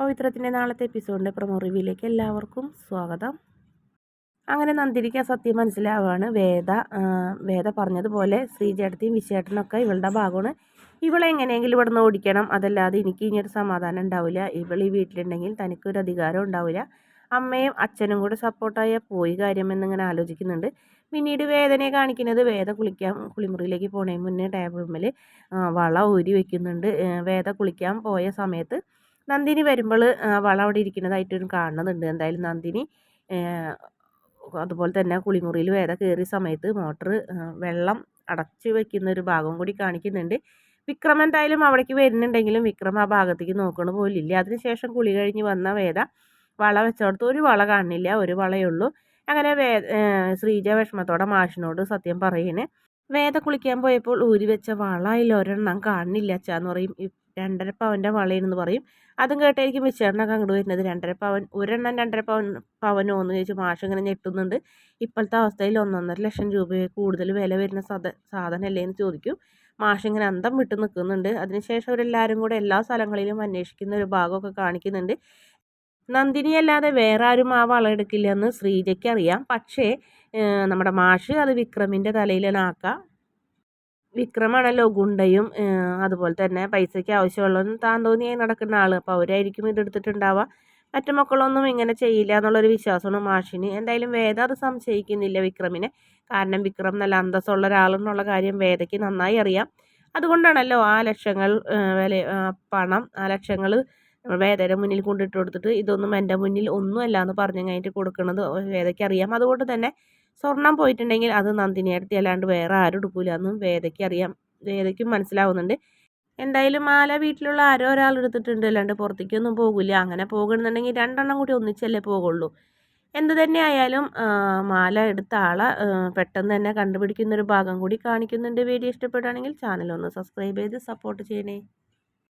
പവിത്രത്തിന്റെ നാളത്തെ എപ്പിസോഡിന്റെ പ്രൊമോ റിവ്യൂയിലേക്ക് എല്ലാവർക്കും സ്വാഗതം. അങ്ങനെ നന്ദിനിക്ക് സത്യം മനസ്സിലാവുകയാണ് വേദ വേദ പറഞ്ഞതുപോലെ ശ്രീചേട്ടത്തിയും വിശേട്ടനൊക്കെ ഇവളുടെ ഭാഗമാണ്. ഇവളെ എങ്ങനെയെങ്കിലും ഇവിടെ നിന്ന് ഓടിക്കണം. അതല്ലാതെ എനിക്ക് ഇനിയൊരു സമാധാനം ഉണ്ടാവില്ല. ഇവൾ ഈ വീട്ടിലുണ്ടെങ്കിൽ തനിക്കൊരു അധികാരം ഉണ്ടാവില്ല. അമ്മയും അച്ഛനും കൂടെ സപ്പോർട്ടായ പോയി കാര്യം എന്നിങ്ങനെ ആലോചിക്കുന്നുണ്ട്. പിന്നീട് വേദനയെ കാണിക്കുന്നത് വേദ കുളിക്കാൻ കുളിമുറിയിലേക്ക് പോണേ മുന്നേ ടേബിൾ മേൽ വള ഊരി വെക്കുന്നുണ്ട്. വേദ കുളിക്കാൻ പോയ സമയത്ത് നന്ദിനി വരുമ്പോൾ വളം അവിടെ ഇരിക്കുന്നതായിട്ട് കാണുന്നുണ്ട്. എന്തായാലും നന്ദിനി അതുപോലെ തന്നെ കുളിമുറിയിൽ വേറെ കയറിയ സമയത്ത് മോട്ടർ വെള്ളം അടച്ചു വെക്കുന്ന ഒരു ഭാഗം കൂടി കാണിക്കുന്നുണ്ട്. വിക്രം എന്തായാലും അവിടേക്ക് വരുന്നുണ്ടെങ്കിലും വിക്രം ആ ഭാഗത്തേക്ക് നോക്കണ പോലില്ല. അതിനുശേഷം കുളി കഴിഞ്ഞ് വന്ന വേദ വള വെച്ചോടത്ത് ഒരു വള കാണില്ല ഒരു വളയുള്ളൂ അങ്ങനെ വേ ശ്രീജ വിഷമത്തോടെ മാഷിനോട് സത്യം പറയുന്നത് വേദ കുളിക്കാൻ പോയപ്പോൾ ഊരി വെച്ച വള അതിൽ ഒരെണ്ണം കാണില്ല അച്ഛാന്ന് പറയും. രണ്ടര പവന്റെ വളയെന്ന് പറയും. അതും കേട്ടായിരിക്കും വിശേഷണമൊക്കെ അങ്ങോട്ട് വരുന്നത്. രണ്ടര പവൻ ഒരെണ്ണം രണ്ടര പവൻ പവനോ എന്ന് ചോദിച്ചു മാഷ് ഇങ്ങനെ ഞെട്ടുന്നുണ്ട്. ഇപ്പോഴത്തെ അവസ്ഥയിൽ ഒന്നൊന്നര ലക്ഷം രൂപ കൂടുതൽ വില വരുന്ന സാധ സാധനമല്ലേ എന്ന് ചോദിക്കും. മാഷ് ഇങ്ങനെ അന്തം വിട്ട് നിൽക്കുന്നുണ്ട്. അതിനുശേഷം അവരെല്ലാവരും കൂടെ എല്ലാ സ്ഥലങ്ങളിലും അന്വേഷിക്കുന്ന ഒരു ഭാഗമൊക്കെ കാണിക്കുന്നുണ്ട്. നന്ദിനി അല്ലാതെ വേറെ ആരും ആ വള എടുക്കില്ല എന്ന് ശ്രീജയ്ക്ക് അറിയാം. പക്ഷേ നമ്മുടെ മാഷ് അത് വിക്രമിന്റെ തലയിലാക്കാം വിക്രമാണല്ലോ ഗുണ്ടയും അതുപോലെ തന്നെ പൈസയ്ക്ക് ആവശ്യമുള്ളതും താൻ തോന്നിയായി നടക്കുന്ന ആൾ അപ്പോൾ അവരായിരിക്കും ഇതെടുത്തിട്ടുണ്ടാവുക മറ്റു മക്കളൊന്നും ഇങ്ങനെ ചെയ്യില്ല എന്നുള്ളൊരു വിശ്വാസമാണ് മാഷിന്. എന്തായാലും വേദ അത് സംശയിക്കുന്നില്ല വിക്രമിനെ. കാരണം വിക്രം നല്ല അന്തസ്സുള്ള ഒരാളെന്നുള്ള കാര്യം വേദയ്ക്ക് നന്നായി അറിയാം. അതുകൊണ്ടാണല്ലോ ആ ലക്ഷങ്ങൾ വില പണം ആ ലക്ഷങ്ങൾ വേദയുടെ മുന്നിൽ കൊണ്ടിട്ട് കൊടുത്തിട്ട് ഇതൊന്നും എന്റെ മുന്നിൽ ഒന്നുമല്ല എന്ന് പറഞ്ഞു കഴിഞ്ഞിട്ട് കൊടുക്കുന്നത് വേദയ്ക്ക് അറിയാം. അതുകൊണ്ട് തന്നെ സ്വർണം പോയിട്ടുണ്ടെങ്കിൽ അത് നന്ദിനിയടുത്ത് അല്ലാണ്ട് വേറെ ആരും എടുക്കൂല. എന്നും വേദയ്ക്ക് അറിയാം. വേദയ്ക്കും മനസ്സിലാവുന്നുണ്ട്. എന്തായാലും മാല വീട്ടിലുള്ള ആരോ ഒരാൾ എടുത്തിട്ടുണ്ട്. അല്ലാണ്ട് പുറത്തേക്കൊന്നും പോകില്ല അങ്ങനെ പോകുന്നുണ്ടെങ്കിൽ രണ്ടെണ്ണം കൂടി ഒന്നിച്ചല്ലേ പോകുള്ളൂ എന്ത് തന്നെ ആയാലും മാല എടുത്ത ആളെ പെട്ടെന്ന് തന്നെ കണ്ടുപിടിക്കുന്നൊരു ഭാഗം കൂടി കാണിക്കുന്നുണ്ട്. വീഡിയോ ഇഷ്ടപ്പെടുകയാണെങ്കിൽ ചാനൽ ഒന്ന് സബ്സ്ക്രൈബ് ചെയ്ത് സപ്പോർട്ട് ചെയ്യണേ.